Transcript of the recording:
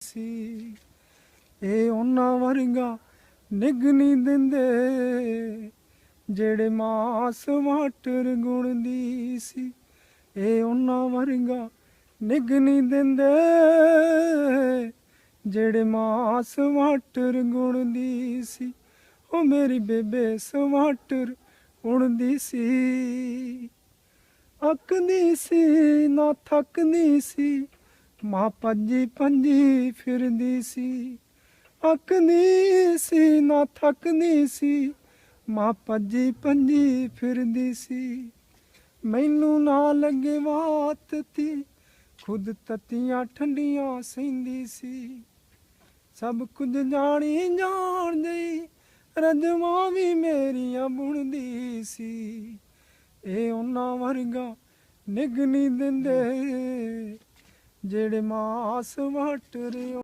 ਸੀ। ਇਹ ਉਹਨਾਂ ਵਰਗਾ ਨਿਗ ਨਹੀਂ ਦਿੰਦੇ, ਜਿਹੜੇ ਮਾਸ ਵਾਟਰ ਗੁਣ ਦੀ ਸੀ। ਇਹ ਉਹਨਾਂ ਵਰਗਾ ਨਿਗ ਨਹੀਂ ਦਿੰਦੇ, ਜਿਹੜੇ ਮਾਸ ਵਾਟਰ ਗੁਣ ਦੀ ਸੀ। ਉਹ ਮੇਰੀ ਬੇਬੇ ਸਵਾਟਰ ਉਣਦੀ ਸੀ। ਅੱਕਦੀ ਸੀ ਨਾ ਥੱਕਦੀ ਸੀ। ਮਾਂ ਭੱਜੀ ਪੰਜੀ ਫਿਰਦੀ ਸੀ। ਅੱਕਦੀ ਸੀ, ਨਾ ਥੱਕਦੀ ਸੀ। ਮਾਂ ਭੱਜੀ ਪੰਜੀ ਫਿਰਦੀ ਸੀ। ਮੈਨੂੰ ਨਾ ਲੱਗੇ ਬਾਤ ਤੀ, ਖੁਦ ਤਤੀਆਂ ਠੰਡੀਆਂ ਸਹਿੰਦੀ ਸੀ। ਸਭ ਕੁਝ ਜਾਣੀ ਜਾਣ ਗਈ ਰਜਮਾਂ ਵੀ ਮੇਰੀਆਂ ਬੁਣਦੀ ਸੀ। ਇਹ ਉਹਨਾਂ ਵਰਗਾ ਨਿਗ ਨਹੀਂ ਦਿੰਦੇ। ਜਿਹੜੇ ਮਾਸ ਵਾਟਰ